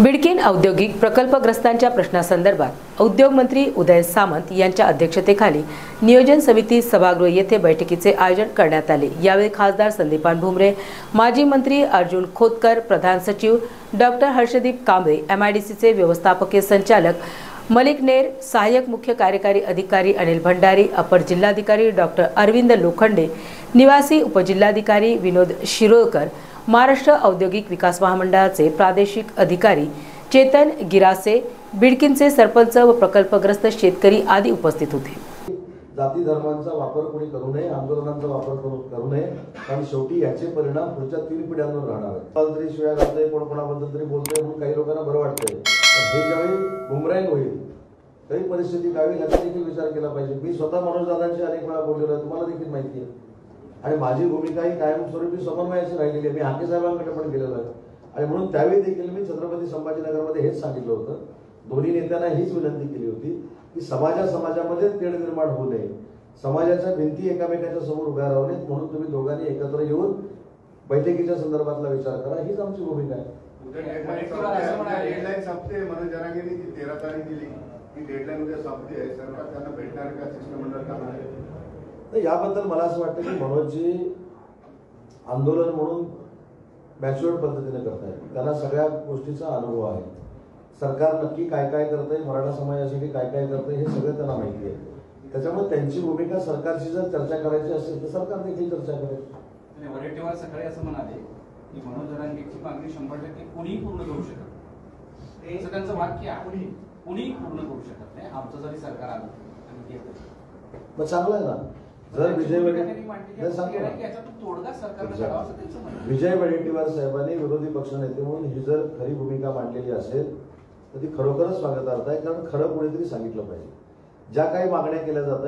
बिडकीन औद्योगिक प्रकल्पग्रस्तांच्या प्रश्नासंदर्भात उद्योग मंत्री उदय सामंत यांच्या अध्यक्षतेखाली नियोजन समिती सभागृह येथे बैठकीचे आयोजन करण्यात आले. यावेळी खासदार संदीपान भुमरे माजी मंत्री अर्जुन खोतकर प्रधान सचिव डॉक्टर हर्षदीप कांबळे एमआयडीसीचे व्यवस्थापकीय संचालक मलिक नेर सहाय्यक मुख्य कार्यकारी अधिकारी अनिल भंडारी अपर जिल्हाधिकारी डॉक्टर अरविंद लोखंडे निवासी उपजिल्हाधिकारी विनोद शिरोळकर महाराष्ट्र औद्योगिक विकास महामंडळाचे प्रादेशिक अधिकारी चेतन गिरासे बिडकिनचे सरपंच व प्रकल्पग्रस्त शेतकरी आदी उपस्थित होते. जाती धर्मांचा वापर कोणी करू नये आंदोलनांचा वापर करू करू नये कारण शेवटी याचे परिणाम पुढच्या तीन पिढ्यांवर राहणार तरी शिव्या घालतोय कोण कोणाबद्दल तरी बोलतोय म्हणून काही लोकांना बरं वाटतंय. हे ज्यावेळी बुमरँग होईल तरी परिस्थिती काय होईल याचा देखील विचार केला पाहिजे. मी स्वतः मनोज दादांशी अनेक वेळा बोललेलो आहे तुम्हाला देखील माहिती आहे. आणि माझी भूमिका ही कायमस्वरूपी समन्वयाची राहिलेली आहे. मी हाके साहेबांकडे पण गेलेलो आहे. आणि म्हणून त्यावेळी देखील मी छत्रपती संभाजीनगरमध्ये हेच सांगितलं होतं. दोन्ही नेत्यांना हीच विनंती केली होती की समाजा समाजामध्ये तेढ निर्माण होऊ नये. समाजाच्या भिंती एकामेकाच्या समोर उभ्या राहू नयेत. म्हणून तुम्ही दोघांनी एकत्र येऊन बैठकीच्या संदर्भातला विचार करा. हीच आमची भूमिका आहे. डेडलाईन संपते. जी तेरा तारीख दिली ती डेडलाईन उद्या संपते. आहे सरकार त्यांना भेटणार का? शिष्टमंडळ करणार आहे तर याबद्दल मला असं वाटतं की मनोजजी आंदोलन म्हणून मॅच्युअर्ड पद्धतीने करतायत त्यांना सगळ्या गोष्टीचा अनुभव आहे. सरकार नक्की काय काय करतंय मराठा समाजासाठी काय काय करतंय हे सगळं त्यांना माहिती आहे. त्याच्यामुळे त्यांची भूमिका सरकारशी जर चर्चा करायची असेल तर सरकार देखील चर्चा करेल. आणि वडेट्टीवार सकाळी असं म्हणाले की मनोज जरांगेची मागणी शंभर टक्के कुणीही पूर्ण करू शकत नाही. असं त्यांचं वाक्य आहे. कुणीही पूर्ण करू शकत नाही. आमचं जरी सरकार आलं आम्ही ते करू. मग चांगलं आहे ना. जर विजय. विजय वडेट्टीवार साहेबांनी विरोधी पक्षनेते म्हणून ही जर खरी भूमिका मांडलेली असेल तर ती खरोखरच स्वागतार्थ आहे कारण खरं कोणीतरी सांगितलं पाहिजे. ज्या काही मागण्या केल्या जात आहेत